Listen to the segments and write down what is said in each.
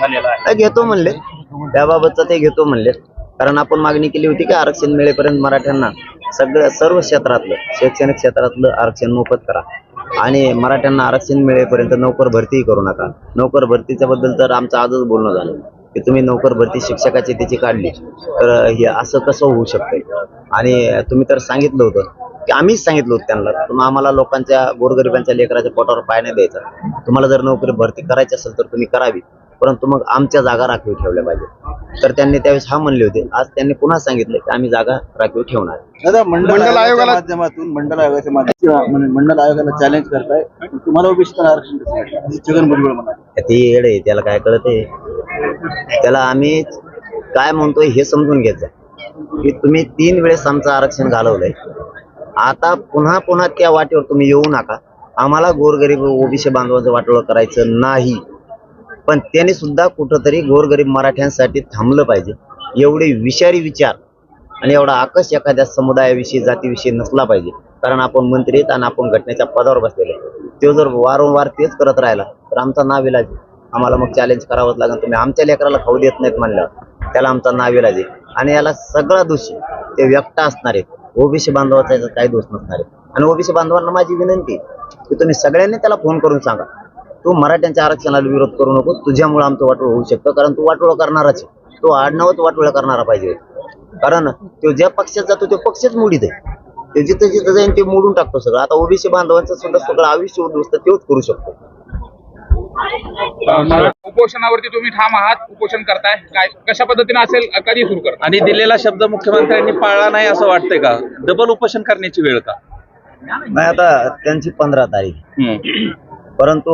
झालेला आहे. घेतो म्हणले. त्याबाबतचं ते घेतो म्हणले. कारण आपण मागणी केली होती की आरक्षण मिळेपर्यंत मराठ्यांना सगळं सर्व क्षेत्रातलं शैक्षणिक क्षेत्रातलं आरक्षण मोफत करा. आणि मराठ्यांना आरक्षण मिळेपर्यंत नोकर भरतीही करू नका. नोकर भरतीच्या बद्दल तर आमचं आजच बोलणं झालं. की तुम्ही नोकर भरती शिक्षकाची त्याची काढली. तर हे असं कसं होऊ शकतं आणि तुम्ही तर सांगितलं होतं. की आम्हीच सांगितलं होतं त्यांना. तुम्ही आम्हाला लोकांच्या गोरगरिबांच्या लेकराच्या पोटावर पाय नाही द्यायचा. तुम्हाला जर नोकरी भरती करायची असेल तर तुम्ही करावी. परंतु मग आमच्या जागा राखीव ठेवल्या पाहिजे. तर त्यांनी त्यावेळेस हा म्हणले होते आज त्यांनी पुन्हा सांगितलं की आम्ही जागा राखीव ठेवणार. दादा मंडल आयोगाच्या माध्यमातून मंडल आयोगाच्या माध्यमातून मंडल आयोगाला चॅलेंज करताय तुम्हाला ओबीसी आरक्षण छगन भुजबळ म्हणाले. ते येड आहे त्याला काय कळतंय त्याला आम्ही काय म्हणतोय हे समजून घ्यायचं की तुम्ही तीन वेळेस आमचं आरक्षण घालवलंय. आता पुन्हा पुन्हा त्या वाटेवर तुम्ही येऊ नका. आम्हाला गोरगरीब ओबीसी बांधवांचं वाटोळं करायचं नाही. पण त्याने सुद्धा कुठंतरी गोरगरीब मराठ्यांसाठी थांबलं पाहिजे. एवढे विषारी विचार आणि एवढा आकश एखाद्या समुदायाविषयी जातीविषयी नसला पाहिजे. कारण आपण मंत्री आहेत आणि आपण घटनेच्या पदावर बसलेले तो जर वारंवार तेच करत राहिला तर आमचा नाव इलाज आम्हाला मग चॅलेंज करावंच लागेल. तुम्ही आमच्या लेकराला खाऊ देत नाहीत म्हणल्यावर त्याला आमचा नाव इलाज आहे. आणि याला सगळा दोषी ते व्यक्त असणार आहेत. ओबीसी बांधवाचा याचा काही दोष नसणार आहे. आणि ओबीसी बांधवांना माझी विनंती की तुम्ही सगळ्यांनी त्याला फोन करून सांगा. तू मराठ्यांच्या आरक्षणाला विरोध करू नको. तुझ्यामुळे आमचं वाटोळ होऊ शकतं. कारण तू वाटोळ करणारच. तो आडनावच वाटोळ करणारा पाहिजे. कारण तो ज्या पक्षात जातो तो पक्षच मोडीत आहे. ते जिथं जिथं जाईन ते मोडून टाकतो सगळं. आता ओबीसी बांधवांचं सुद्धा सगळं आयुष्य उद्ध्वस्त तेच करू शकतो. उपोषणावरती तुम्ही ठाम आहात. उपोषण करताय. काय कशा पद्धतीने असेल कधी सुरू करता? आणि दिलेला शब्द मुख्यमंत्र्यांनी पाळला नाही असं वाटतंय का? डबल उपोषण करण्याची वेळ का? नाही आता त्यांची पंधरा तारीख. परंतु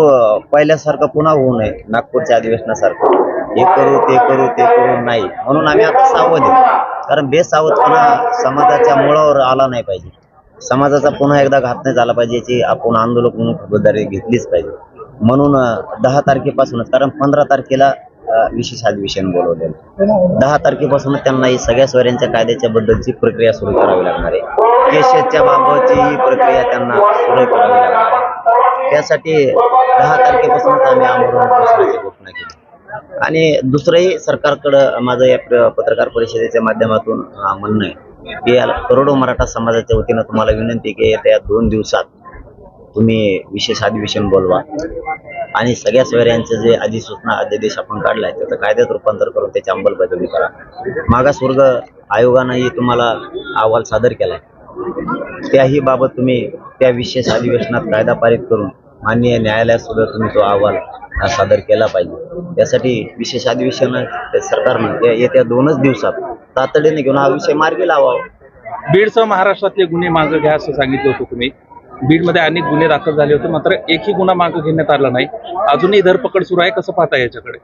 पहिल्यासारखं पुन्हा होऊ नये नागपूरच्या अधिवेशनासारखं. हे करू ते करू ते करू नाही. म्हणून आम्ही आता सावध आहे. कारण बेसावधपणा समाजाच्या मुळावर आला नाही पाहिजे. समाजाचा पुन्हा एकदा घात नाही झाला पाहिजे याची आपण आंदोलक म्हणून खबरदारी घेतलीच पाहिजे. म्हणून दहा तारखेपासूनच कारण पंधरा तारखेला विशेष अधिवेशन बोलवलेलं दहा तारखेपासूनच त्यांना ही सगळ्या स्वऱ्यांच्या कायद्याच्या बद्दलची प्रक्रिया सुरू करावी लागणार आहे. केशच्या बाबतची ही प्रक्रिया त्यांना सुरू करावी लागणार आहे. त्यासाठी दहा तारखेपासूनच आम्ही आंदोलन घोषणा केली. आणि दुसरंही सरकारकडं माझं या पत्रकार परिषदेच्या माध्यमातून म्हणणं आहे की या करोडो मराठा समाजाच्या वतीनं तुम्हाला विनंती की येत्या दोन दिवसात तुम्ही विशेष अधिवेशन बोलवा. आणि सगळ्या सोयऱ्यांचे जे अधिसूचना अध्यादेश आपण काढलाय त्याचं कायद्यात रूपांतर करून त्याची अंमलबजावणी करा. मागासवर्ग आयोगानंही तुम्हाला अहवाल सादर केला त्याही बाबत तुम्ही त्या विशेष अधिवेशनात कायदा पारित करून माननीय न्यायालयात सुद्धा तुम्ही तो अहवाल हा सादर केला पाहिजे. त्यासाठी विशेष अधिवेशन सरकारनं येत्या दोनच दिवसात तातडीने घेऊन हा विषय मार्गी लावावा. बीडसह महाराष्ट्रातले गुन्हे मागं घ्या असं सांगितलं होतं तुम्ही. बीडमध्ये अनेक गुन्हे दाखल झाले होते मात्र एकही गुन्हा मागं घेण्यात आला नाही. अजूनही धरपकड सुरू आहे कसं पाहता याच्याकडे?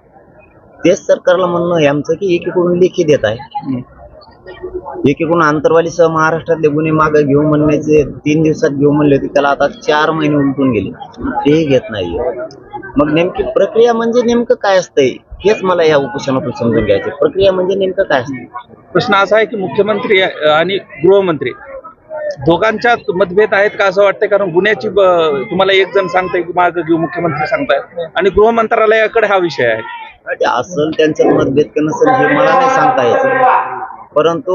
तेच सरकारला म्हणणं आहे आमचं की एकीकडून लेखी देत आहे. एकीकडून आंतरवालीसह महाराष्ट्रातले गुन्हे मागे घेऊ म्हणण्याचे तीन दिवसात घेऊ म्हणले होते त्याला आता चार महिने उलटून गेले. तेही घेत नाहीये. मग नेमकी प्रक्रिया म्हणजे नेमकं काय असतंय? हेच मला या उपोषणातून समजून घ्यायचे प्रक्रिया म्हणजे नेमकं काय असतं प्रश्न असा आहे की मुख्यमंत्री आणि गृहमंत्री दोघांच्यात मतभेद आहेत का असं वाटतंय? कारण गुन्ह्याची तुम्हाला एक जण सांगताय की मागं घेऊ मुख्यमंत्री सांगताय आणि गृह मंत्रालयाकडे हा विषय आहे. असल त्यांच्यात मतभेद का नसेल हे मला नाही सांगता यायचं परंतु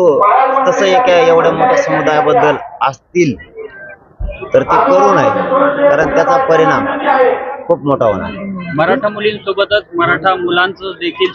तसं एका एवढ्या मोठ्या समुदायाबद्दल असतील तर ते करू नये कारण त्याचा परिणाम खूप मोठा होणार. मराठा मुलींसोबतच मराठा मुलांचं देखील